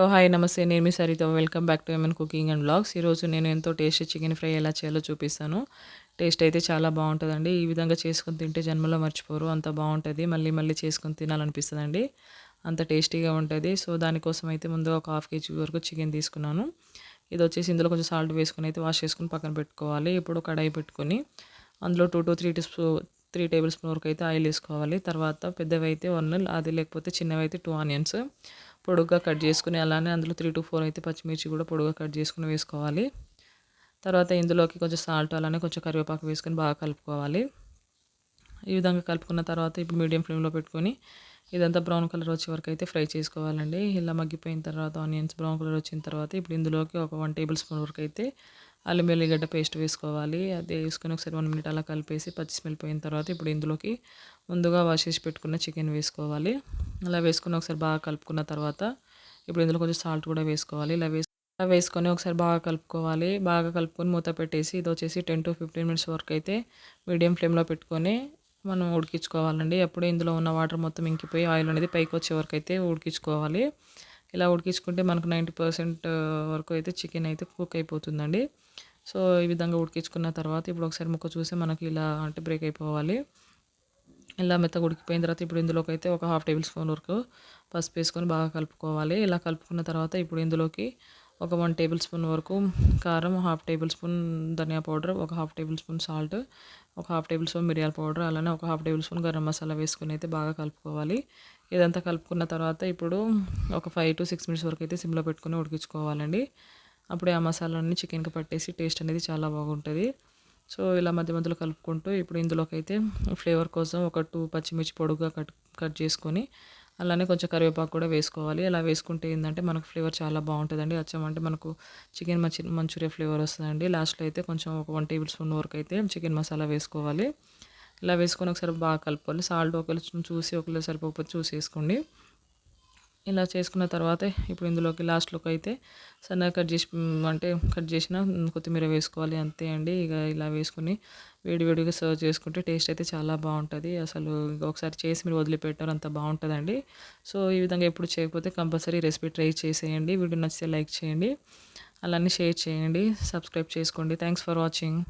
Oh, hi నమస్తే. నేను మీ Saritha. Welcome back to MN cooking and blogs ఈరోజు నేను ఎంతో టేస్టీ చికెన్ ఫ్రై ఎలా చేయాలో చూపిస్తాను. టేస్ట్ అయితే చాలా బాగుంటుందండి. ఈ విధంగా చేసుకొని తింటే జన్మలో మర్చిపోరు. అంత బాగుంటుంది. మళ్ళీ మళ్ళీ చేసుకొని తినాలనిపిస్తుందండి. అంత టేస్టీగా ఉంటుంది. సో దానికోసం అయితే ముందుగా ఒక హాఫ్ కేజీ వరకు చికెన్ తీసుకున్నాను. ఇది వచ్చేసి ఇందులో కొంచెం సాల్ట్ వేసుకొని అయితే వాష్ చేసుకుని పక్కన పెట్టుకోవాలి. ఇప్పుడు కడాయి పెట్టుకొని అందులో two to three teaspoon three tablespoon వరకు అయితే ఆయిల్ వేసుకోవాలి. తర్వాత పెద్దవి అయితే వన్ అది లేకపోతే చిన్నవి అయితే టూ ఆనియన్స్ పొడుగ్గా కట్ చేసుకుని అలానే అందులో త్రీ టు ఫోర్ అయితే పచ్చిమిర్చి కూడా పొడుగ్గా కట్ చేసుకుని వేసుకోవాలి. తర్వాత ఇందులోకి కొంచెం సాల్ట్ అలానే కొంచెం కరివేపాకు వేసుకొని బాగా కలుపుకోవాలి. ఈ విధంగా కలుపుకున్న తర్వాత ఇప్పుడు మీడియం ఫ్లేమ్లో పెట్టుకొని ఇదంతా బ్రౌన్ కలర్ వచ్చే వరకు అయితే ఫ్రై చేసుకోవాలండి. ఇలా మగ్గిపోయిన తర్వాత ఆనియన్స్ బ్రౌన్ కలర్ వచ్చిన తర్వాత ఇప్పుడు ఇందులోకి ఒక వన్ టేబుల్ స్పూన్ వరకు అయితే అల్లం వెల్లిగడ్డ పేస్ట్ వేసుకోవాలి. అది వేసుకొని ఒకసారి వన్ మినిట్ అలా కలిపేసి పచ్చి స్మెల్ పోయిన తర్వాత ఇప్పుడు ఇందులోకి ముందుగా వాష్ చేసి పెట్టుకున్న చికెన్ వేసుకోవాలి. అలా వేసుకుని ఒకసారి బాగా కలుపుకున్న తర్వాత ఇప్పుడు ఇందులో కొంచెం సాల్ట్ కూడా వేసుకోవాలి. ఇలా వేసి వేసుకొని ఒకసారి బాగా కలుపుకోవాలి. బాగా కలుపుకొని మూత పెట్టేసి ఇది వచ్చేసి టెన్ టు ఫిఫ్టీన్ మినిట్స్ వరకు అయితే మీడియం ఫ్లేమ్లో పెట్టుకొని మనం ఉడికించుకోవాలండి. అప్పుడే ఇందులో ఉన్న వాటర్ మొత్తం ఇంకిపోయి ఆయిల్ అనేది పైకి వచ్చే వరకు అయితే ఉడికించుకోవాలి. ఇలా ఉడికించుకుంటే మనకు నైంటీ పర్సెంట్ వరకు అయితే చికెన్ అయితే కుక్ అయిపోతుందండి. సో ఈ విధంగా ఉడికించుకున్న తర్వాత ఇప్పుడు ఒకసారి ముక్క చూసి మనకి ఇలా అంటే బ్రేక్ అయిపోవాలి. ఇలా మెత్తగా ఉడికిపోయిన తర్వాత ఇప్పుడు ఇందులోకి అయితే ఒక హాఫ్ టేబుల్ స్పూన్ వరకు పసుపు వేసుకొని బాగా కలుపుకోవాలి. ఇలా కలుపుకున్న తర్వాత ఇప్పుడు ఇందులోకి ఒక వన్ టేబుల్ స్పూన్ వరకు కారం హాఫ్ టేబుల్ స్పూన్ ధనియా పౌడర్ ఒక హాఫ్ టేబుల్ స్పూన్ సాల్ట్ ఒక హాఫ్ టేబుల్ స్పూన్ మిరియాల పౌడర్ అలానే ఒక half tablespoon garam masala వేసుకుని అయితే బాగా కలుపుకోవాలి. ఇదంతా కలుపుకున్న తర్వాత ఇప్పుడు ఒక ఫైవ్ టు సిక్స్ మినిట్స్ వరకు అయితే సిమ్లో పెట్టుకొని ఉడికించుకోవాలండి. అప్పుడే ఆ మసాలాన్ని చికెన్కి పట్టేసి టేస్ట్ అనేది చాలా బాగుంటుంది. సో ఇలా మధ్య మధ్యలో కలుపుకుంటూ ఇప్పుడు ఇందులోకి అయితే ఫ్లేవర్ కోసం ఒక టూ పచ్చిమిర్చి పొడుగుగా కట్ కట్ చేసుకొని అలానే కొంచెం కరివేపాకు కూడా వేసుకోవాలి. అలా వేసుకుంటే ఏంటంటే మనకు ఫ్లేవర్ చాలా బాగుంటుందండి. వచ్చామంటే మనకు చికెన్ మంచి మంచూరియా ఫ్లేవర్ వస్తుందండి. లాస్ట్లో అయితే కొంచెం ఒక వన్ టేబుల్ స్పూన్ వరకు అయితే చికెన్ మసాలా వేసుకోవాలి. ఇలా వేసుకొని ఒకసారి బాగా కలుపుకోవాలి. సాల్ట్ ఒకవేళ చూసి ఒకవేళ సరిపోకపోతే చూసి వేసుకోండి. ఇలా చేసుకున్న తర్వాత ఇప్పుడు ఇందులోకి లాస్ట్లోకి అయితే సన్నగా కట్ చేసి అంటే కట్ చేసిన కొత్తిమీర వేసుకోవాలి అంతే అండి. ఇక ఇలా వేసుకొని వేడి వేడిగా సర్వ్ చేసుకుంటే టేస్ట్ అయితే చాలా బాగుంటుంది. అసలు ఒకసారి చేసి మీరు వదిలిపెట్టారు అంత బాగుంటుందండి. సో ఈ విధంగా ఎప్పుడు చేయకపోతే కంపల్సరీ రెసిపీ ట్రై చేసేయండి. వీడియో నచ్చితే లైక్ చేయండి. అలానే షేర్ చేయండి. సబ్స్క్రైబ్ చేసుకోండి. Thanks for watching.